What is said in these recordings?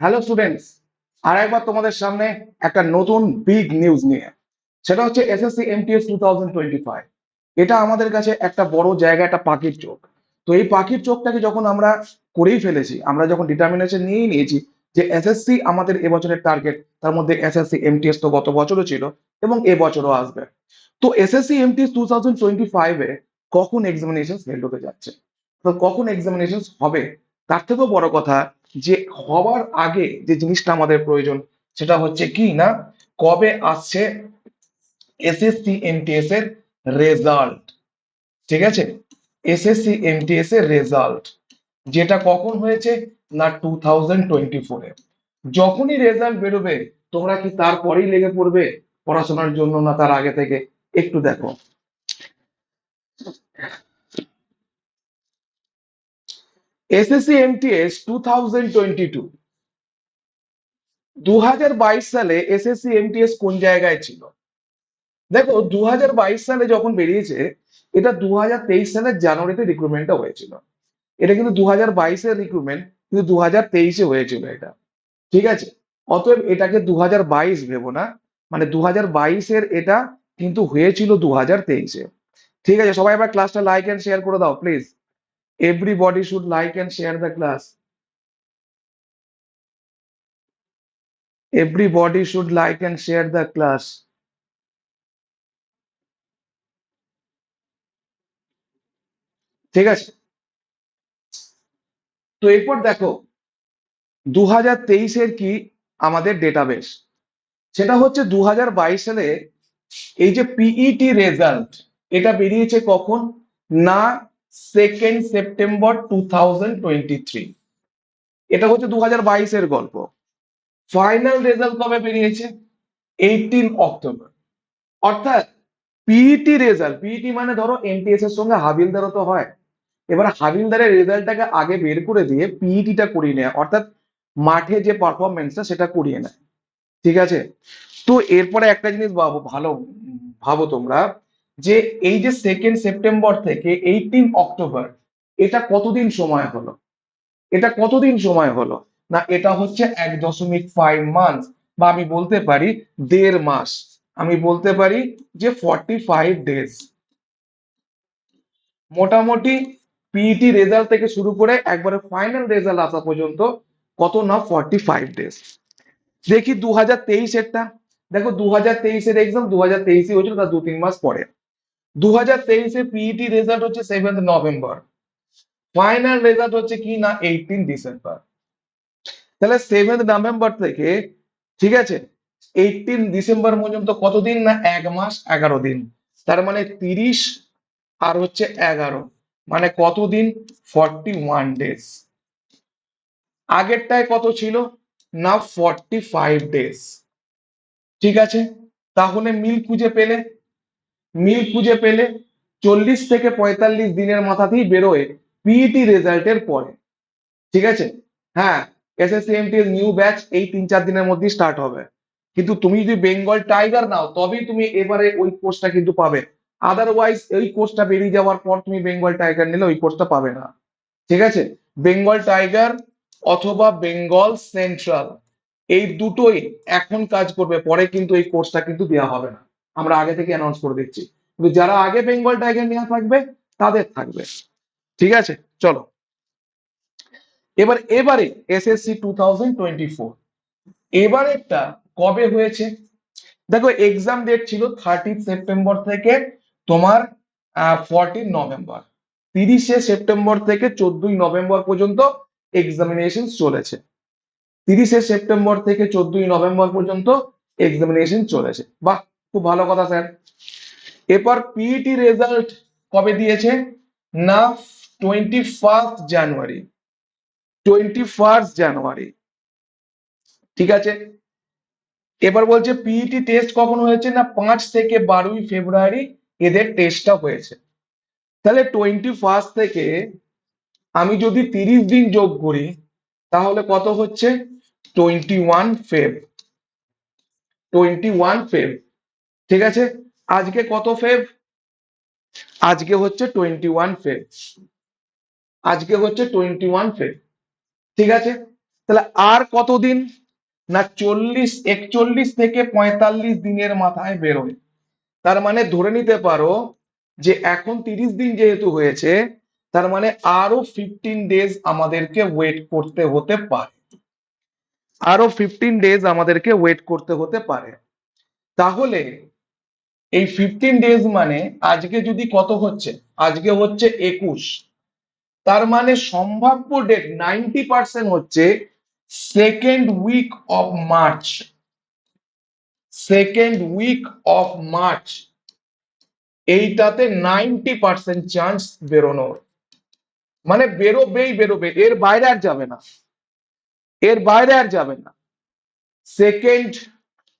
Hello students are একবার তোমাদের সামনে একটা নতুন বিগ নিউজ নিয়ে। সেটা হচ্ছে SSC MTS two thousand twenty five এটা আমাদের কাছে একটা বড় জায়গা, একটা পাখির চোখ। তো এই পাখির চোখটাকে যখন আমরা করেই ফেলেছি, আমরা যখন ডিটারমিনেশন নিয়েই নিয়েছি যে এসএসসি আমাদের এবছরের টার্গেট তার মধ্যে এসএসসি এমটিএস তো গত বছরও ছিল এবং এবছরও আসবে। তো SSC MTS two thousand twenty ফাইভে কখন এক্সামিনেশন হেল্ড হতে যাচ্ছে? তো কখন এক্সামিনেশন হবে? তার থেকেও বড় কথা যে হওয়ার আগে যে জিনিসটা আমাদের প্রয়োজন, সেটা হচ্ছে কি না? কবে আসছে এসএসসি এমটিএস এর রেজাল্ট ঠিক আছে? এসএসসি এমটিএস এর রেজাল্ট যেটা কখন হয়েছে? না টু থাউজেন্ড টোয়েন্টি ফোরে যখনই রেজাল্ট বেরোবে, তোমরা কি তারপরেই লেগে পড়বে পড়াশোনার জন্য না তার আগে থেকে? একটু দেখো। SSC MTS two thousand twenty two দু হাজার বাইশ সালে এসএসসি এমটিএস কোন জায়গায় ছিল? দেখো দু হাজার বাইশ সালে যখন বেরিয়েছে, এটা দু হাজার তেইশ সালের জানুয়ারিতে রিক্রুটমেন্টটা হয়েছিল। এটা কিন্তু দু হাজার রিক্রুটমেন্ট কিন্তু দু তেইশে হয়েছিল এটা। ঠিক আছে? অতএব এটাকে দু হাজার বাইশ ভেবো না। মানে দু হাজার বাইশের এটা কিন্তু হয়েছিল দু তেইশে ঠিক আছে? সবাই এবার ক্লাসটা লাইক এন্ড শেয়ার করে দাও please everybody should like and share the class everybody should like and share the class. ঠিক আছে? তো এরপর দেখো দু হাজার তেইশের কি আমাদের ডেটাবেস সেটা হচ্ছে দু হাজার বাইশ সালে এই যে পিইটি রেজাল্ট এটা বেরিয়েছে কখন? না সেকেন্ড সেপ্টেম্বর টু এটা হচ্ছে দু হাজার গল্প। ফাইনাল রেজাল্ট কবে বেরিয়েছে? এইটিন অক্টোবর অর্থাৎ পিইটি রেজাল্ট পিইটি মানে ধরো এমটিএস এর সঙ্গে হাবিলদারও তো হয়। এবার হাবিলদারের রেজাল্টটাকে আগে বের করে দিয়ে পিইটিটা করিয়ে নেয়। অর্থাৎ মাঠে যে পারফরমেন্সটা সেটা করিয়ে নেয়। ঠিক আছে? তো এরপরে একটা জিনিস ভাবো, ভালো, ভাবো তোমরা। যে এই যে সেকেন্ড সেপ্টেম্বর থেকে এইটিন অক্টোবর এটা কতদিন সময় হলো? এটা কতদিন সময় হলো? না, এটা হচ্ছে এক দশমিক ফাইভ মান্থ বা আমি বলতে পারি দেড় মাস। আমি বলতে পারি যে ফর্টি ফাইভ ডেজ মোটামুটি পিইটি রেজাল্ট থেকে শুরু করে একবারে ফাইনাল রেজাল্ট আসা পর্যন্ত কত না ফর্টি ফাইভ ডেজ দেখি দু হাজার তেইশেরটা। দেখো দু হাজার তেইশের এক্সাম দু হাজার তেইশে হয়েছিল, তার দু তিন মাস পরে। রেজাল্ট হচ্ছে সেভেন্থ নভেম্বর ফাইনাল রেজাল্ট হচ্ছে কি না? এইটিন ডিসেম্বর তাহলে নভেম্বর থেকে, ঠিক আছে? কতদিন না? এক মাস, এগারো দিন। তার মানে তিরিশ আর হচ্ছে এগারো। মানে কতদিন? ফর্টি ওয়ান ডেজ আগেরটায় কত ছিল? না ফর্টি ফাইভ ডেজ ঠিক আছে? তাহলে মিল খুঁজে পেলে মিল খুঁজে পেলে চল্লিশ থেকে পঁয়তাল্লিশ দিনের মাথাতেই বেরোয় পিইটি রেজাল্টের পরে। ঠিক আছে? হ্যাঁ এসএসসি এমটিএস নিউ ব্যাচ এই তিন চার দিনের মধ্যেই স্টার্ট হবে। কিন্তু তুমি যদি বেঙ্গল টাইগার নাও, তবেই তুমি এবারে ওই কোর্সটা কিন্তু পাবে। আদারওয়াইজ এই কোর্সটা বেরিয়ে যাওয়ার পর তুমি বেঙ্গল টাইগার নিলে ওই কোর্সটা পাবে না। ঠিক আছে? বেঙ্গল টাইগার অথবা বেঙ্গল সেন্ট্রাল এই দুটোই এখন কাজ করবে, পরে কিন্তু এই কোর্সটা কিন্তু দেওয়া হবে না। আমরা আগে থেকে অ্যানাউন্স করে দিচ্ছি। কিন্তু যারা আগে বেঙ্গল টাইগার নেওয়া থাকবে, তাদের থাকবে। ঠিক আছে? চলো। এবার, এবারে SSC two thousand twenty four কবে হয়েছে? দেখো এক্সাম ডেট ছিল থার্টি সেপ্টেম্বর থেকে তোমার ফোরটিন নভেম্বর তিরিশে সেপ্টেম্বর থেকে চোদ্দই নভেম্বর পর্যন্ত এক্সামিনেশন চলেছে। তিরিশে সেপ্টেম্বর থেকে চোদ্দই নভেম্বর পর্যন্ত এক্সামিনেশন চলেছে। বাহ, খুব ভালো কথা, স্যার। এরপর পিইটি রেজাল্ট কবে দিয়েছে? না twenty first January twenty first January ঠিক আছে? এবার বলছে পিইটি টেস্ট কখন হয়েছে? না, পাঁচ থেকে বারোই ফেব্রুয়ারি এদের টেস্টটা হয়েছে। তাহলে টোয়েন্টি ফার্স্ট থেকে আমি যদি তিরিশ দিন যোগ করি, তাহলে কত হচ্ছে? Twenty one Feb twenty one Feb ঠিক আছে? আজকে কত ফেব? আজকে হচ্ছে টোয়েন্টি ওয়ান ফেব। আজকে হচ্ছে টোয়েন্টি ওয়ান ফেব। ঠিক আছে? তাহলে আর কতদিন? না, চল্লিশ, একচল্লিশ থেকে পঁয়তাল্লিশ দিনের মাথায় বেরোয়। তার মানে ধরে নিতে পারো যে এখন তিরিশ দিন যেহেতু হয়েছে, তার মানে আরও ফিফটিন ডেজ আমাদেরকে ওয়েট করতে হতে পারে। আরও ফিফটিন ডেজ আমাদেরকে ওয়েট করতে হতে পারে। তাহলে এই ফিফটিন ডেজ মানে আজকে যদি কত হচ্ছে? আজকে হচ্ছে একুশ। তার মানে সম্ভাব্য ডেট নাইনটি পার্সেন্ট হচ্ছে second week of March second week of March এইটাতে নাইনটি পার্সেন্ট চান্স বেরোনোর। মানে বেরোবেই বেরোবে। এর বাইরে আর যাবে না। এর বাইরে আর যাবে না। সেকেন্ড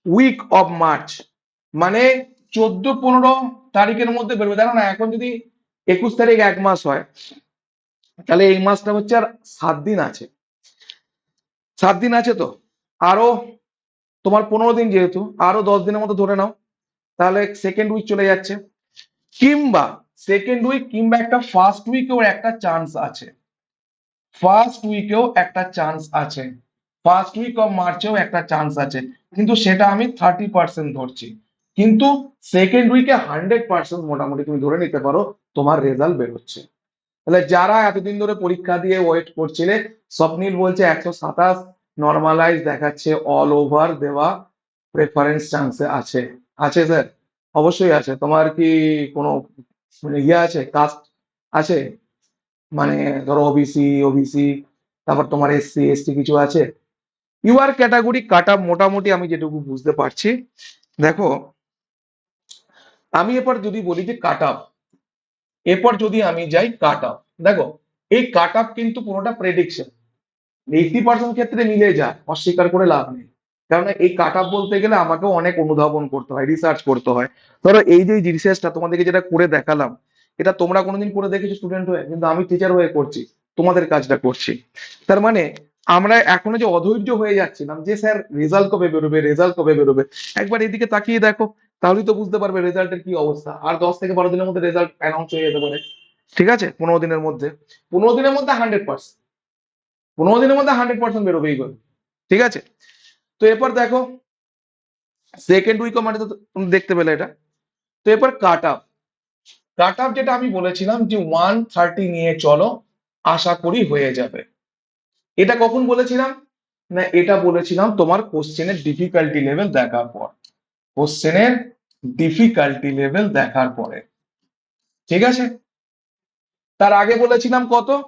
উইক অফ মার্চ মানে চোদ্দ পনেরো তারিখের মধ্যে বেরোবে। দেখো না, এখন যদি একুশ তারিখ এক মাস হয়, তাহলে এই মাসটা হচ্ছে আর সাত দিন আছে। সাত দিন আছে তো? আরও তোমার পনেরো দিন যেহেতু, আরও দশ দিনের মতো ধরে নাও, তাহলে সেকেন্ড উইক চলে যাচ্ছে। কিংবা সেকেন্ড উইক কিংবা একটা ফার্স্ট উইকেও একটা চান্স আছে। ফার্স্ট উইকেও একটা চান্স আছে। ফার্স্ট উইক অফ মার্চেও একটা চান্স আছে। কিন্তু সেটা আমি থার্টি পার্সেন্ট ধরছি। কিন্তু সেকেন্ড উইকে হান্ড্রেড পার্সেন্ট মোটামুটি তুমি ধরে নিতে পারো তোমার রেজাল্ট বেরোচ্ছে। তাহলে যারা এতদিন ধরে পরীক্ষা দিয়ে ওয়েট করছিলে, স্বপ্নীল বলছে একশো সাতাশ নর্মালাইজ দেখাচ্ছে অল ওভার দেওয়া প্রেফারেন্স চান্সে আছে। আছে স্যার অবশ্যই আছে। তোমার কি কোনো মানে ইয়ে আছে? কাস্ট আছে? মানে ধরো ওবিসি ওবিসি তারপর তোমার এসসি এসটি কিছু আছে? ইউআর ক্যাটাগরি কাটা মোটামুটি আমি যেটুকু বুঝতে পারছি। দেখো আমি এবার যদি বলি যে কাট আপ এরপর যদি আমি যাই কাট আপ দেখো, এই কাট আপ কিন্তু পুরোটা প্রেডিকশন এইটি পার্সেন্ট ক্ষেত্রে মিলে যায়, অস্বীকার করে লাভ নেই। কারণ এই কাট আপ বলতে গেলে আমাকেও অনেক অনুধাবন করতে হয় রিসার্চ করতে হয়। ধরো এই যে রিসার্চটা তোমাদেরকে যেটা করে দেখালাম, এটা তোমরা কোনোদিন করে দেখেছ স্টুডেন্ট হয়ে? কিন্তু আমি টিচার হয়ে করছি, তোমাদের কাজটা করছি। তার মানে আমরা এখনও যে অধৈর্য হয়ে যাচ্ছিলাম, যে স্যার রেজাল্ট কবে বেরোবে রেজাল্ট কবে বেরোবে, একবার এদিকে তাকিয়ে দেখো তাহলেই তো বুঝতে পারবে রেজাল্টের কি অবস্থা। আর দশ থেকে বারো দিনের মধ্যে রেজাল্ট অ্যানাউন্স হয়ে যেতে পারে। ঠিক আছে? পনেরো দিনের মধ্যে। পনেরো দিনের মধ্যে হান্ড্রেড পার্সেন্ট পনেরো দিনের মধ্যে হান্ড্রেড পার্সেন্ট বেরোবেই করে ঠিক আছে? তো এরপর দেখো সেকেন্ড উইক মানে তো তুমি দেখতে পেলে এটা। তো এরপর কাট আপ কাট আপ যেটা আমি বলেছিলাম যে ওয়ান থার্টি নিয়ে চলো, আশা করি হয়ে যাবে। এটা কখন বলেছিলাম? না, এটা বলেছিলাম তোমার কোশ্চেনের ডিফিকাল্টি লেভেল দেখার পর। কোশ্চেনের ডিফিকাল্টি লেভেল দেখার পরে। ঠিক আছে? তার আগে বলেছিলাম কত?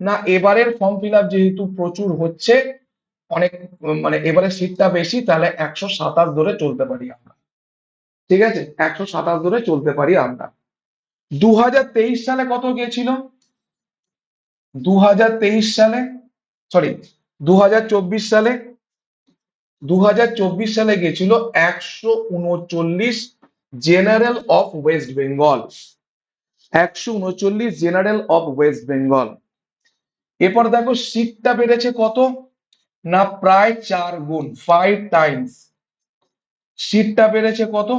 না, এবারের ফর্ম ফিল আপ যেহেতু প্রচুর হচ্ছে, অনেক মানে এবারে সিটটা বেশি, তাহলে একশো সাতাশ ধরে চলতে পারি আমরা। ঠিক আছে? একশো সাতাশ ধরে চলতে পারি আমরা। দু হাজার তেইশ সালে কত গিয়েছিল? দু সালে সরি দু হাজার চব্বিশ সালে দু হাজার চব্বিশ সালে গেছিল একশো উনচল্লিশ জেনারেল অফ ওয়েস্ট বেঙ্গল। একশো উনচল্লিশ জেনারেল অফ ওয়েস্ট বেঙ্গল। এরপর দেখো সিটটা বেড়েছে কত? না, প্রায় চার গুণ ফাইভ টাইমস সিটটা বেড়েছে কত?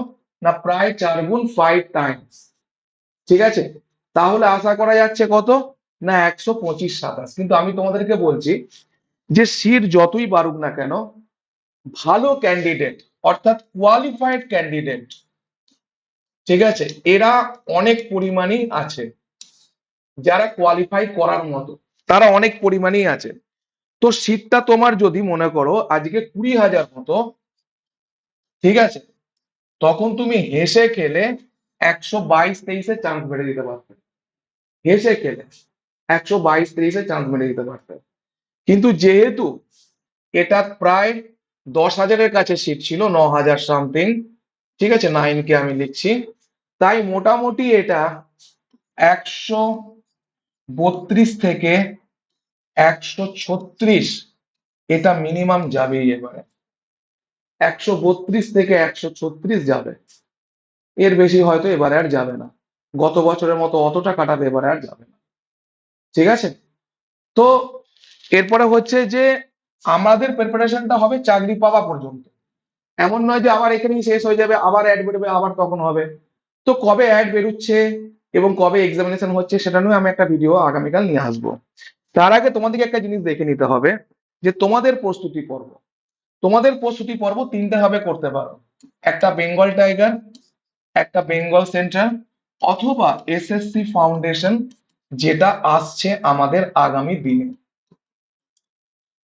না, প্রায় চার গুণ ফাইভ টাইমস ঠিক আছে? তাহলে আশা করা যাচ্ছে কত? না, একশো পঁচিশ সাতাশ। কিন্তু আমি তোমাদেরকে বলছি যে সিট যতই বাড়ুক না কেন ভালো ক্যান্ডিডেট অর্থাৎ কোয়ালিফাইড ক্যান্ডিডেট ঠিক আছে? এরা অনেক পরিমাণেই আছে, যারা কোয়ালিফাই করার মতো, তারা অনেক পরিমাণেই আছে। তো সিটটা তোমার যদি মনে করো আজকে কুড়ি হাজার মতো, ঠিক আছে? তখন তুমি হেসে খেলে একশো বাইশ তেইশে চান্স বেড়ে দিতে পারতে। হেসে খেলে একশো বাইশ তেইশে চান্স মেরে দিতে পারতে। কিন্তু যেহেতু এটা প্রায় দশ হাজারের কাছে সিট ছিল, ন হাজার সামথিং ঠিক আছে? নাইন কে আমি লিখছি। তাই মোটামুটি এটা একশো বত্রিশ থেকে একশো ছত্রিশ এটা মিনিমাম যাবেই এবারে। একশো বত্রিশ থেকে একশো ছত্রিশ যাবে। এর বেশি হয়তো এবারে আর যাবে না। গত বছরের মতো অতটা কাটাতে এবারে আর যাবে না। ঠিক আছে? তো এরপরে হচ্ছে যে আমাদের প্রিপারেশনটা হবে চাকরি পাওয়া পর্যন্ত। এমন নয় যে আবার এখানেই শেষ হয়ে যাবে, আবার অ্যাড বেরোবে, আবার তখন হবে। তো কবে অ্যাড বেরোচ্ছে এবং কবে এক্সামিনেশন হচ্ছে সেটা নিয়ে আমি একটা ভিডিও আগামীকাল নিয়ে আসব। তার আগে তোমাদেরকে একটা জিনিস দেখে নিতে হবে যে তোমাদের প্রস্তুতি পর্ব। তোমাদের প্রস্তুতি পর্ব তিনটে ভাবে করতে পারো। একটা বেঙ্গল টাইগার একটা বেঙ্গল সেন্টার অথবা এসএসসি ফাউন্ডেশন যেটা আসছে আমাদের আগামী দিনে।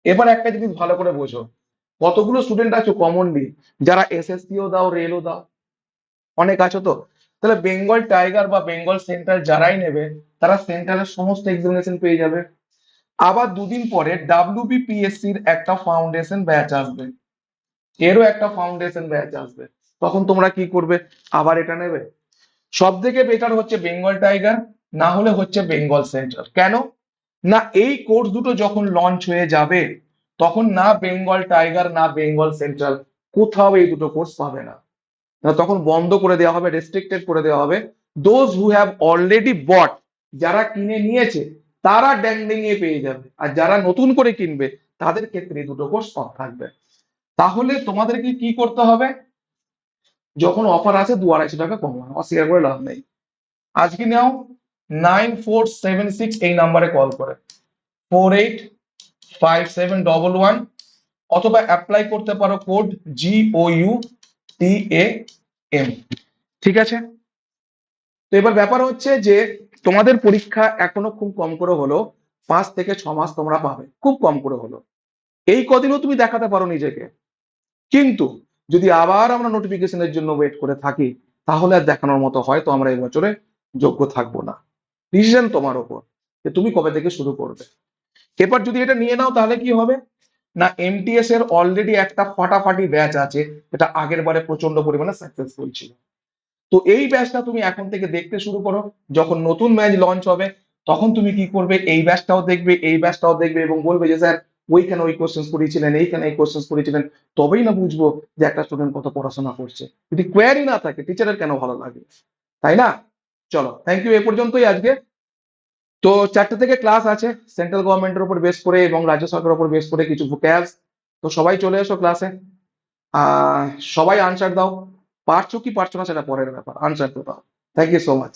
এবার একটা জিনিস ভালো করে বোঝো। কতগুলো স্টুডেন্ট আছো কমনলি যারা এসএসসিও দাও রেলও দাও। অনেক আছো তো? তাহলে বেঙ্গল টাইগার বা বেঙ্গল সেন্টার যারাই নেবে, তারা সেন্টারের সমস্ত এক্সামিনেশন পেয়ে যাবে। আবার দুদিন পরে ডাব্লিউবিপিএসসির একটা ফাউন্ডেশন ব্যাচ আসবে। এরও একটা ফাউন্ডেশন ব্যাচ আসবে। তখন তোমরা কি করবে? আবার এটা নেবে। সব থেকে বেটার হচ্ছে বেঙ্গল টাইগার না হলে হচ্ছে বেঙ্গল সেন্টার কেন? না, এই কোর্স দুটো যখন লঞ্চ হয়ে যাবে, তখন না বেঙ্গল টাইগার না বেঙ্গল সেন্ট্রাল কোথাও এই দুটো কোর্স পাবে না। তখন বন্ধ করে দেওয়া হবে রেস্ট্রিক্টেড করে দেওয়া হবে। Those who have already bought যারা কিনে নিয়েছে, তারা ড্যাং ডেঙিয়ে পেয়ে যাবে। আর যারা নতুন করে কিনবে, তাদের ক্ষেত্রে এই দুটো কোর্স থাকবে। তাহলে তোমাদেরকে কি করতে হবে? যখন অফার আছে দু আড়াইশো টাকা কমানো অস্বীকার করে লাভ নেই। আজকে নাও নাইন ফোর সেভেন সিক্স এই নাম্বারে কল করে। Four eight five seven double one অথবা অ্যাপ্লাই করতে পারো code G O U T A M ঠিক আছে? তো এবার ব্যাপার হচ্ছে যে, তোমাদের পরীক্ষা এখনও খুব কম করে হলো, পাঁচ থেকে ছ মাস তোমরা পাবে, খুব কম করে হলো। এই কদিনও তুমি দেখাতে পারো নিজেকে। কিন্তু যদি আবার আমরা নোটিফিকেশনের জন্য ওয়েট করে থাকি, তাহলে আর দেখানোর মতো হয়তো আমরা এই বছরে যোগ্য থাকব না। ডিসিশন তোমার ওপর যে তুমি কবে থেকে শুরু করবে। এবার যদি এটা নিয়ে নাও, তাহলে কি হবে? না এমটিএস এর অলরেডি একটা ফাটাফাটি ব্যাচ আছে এটা আগের বারে প্রচণ্ড পরিমাণে সাকসেসফুল ছিল। তো এই ব্যাচটা তুমি এখন থেকে দেখতে শুরু করো, যখন নতুন ম্যাচ লঞ্চ হবে, তখন তুমি কি করবে? এই ব্যাচটাও দেখবে, এই ব্যাচটাও দেখবে এবং বলবে যে, স্যার, ওইখানে ওই কোশ্চেন করেছিলেন এইখানে এই কোশ্চেন করেছিলেন তবেই না বুঝব যে একটা স্টুডেন্ট কত পড়াশোনা করছে। যদি কোয়ারি না থাকে টিচারের কেন ভালো লাগে? তাই না? চলো থ্যাংক ইউ এ পর্যন্তই আজকে। তো চারটে থেকে ক্লাস আছে সেন্ট্রাল গভর্নমেন্টের উপর বেস করে এবং রাজ্য সরকারের উপর বেস করে কিছু ভোক্যাবস তো সবাই চলে এসো ক্লাসে সবাই আনসার দাও। পারছ কি পারছ না সেটা পরের ব্যাপার আনসার তো দাও। Thank you so much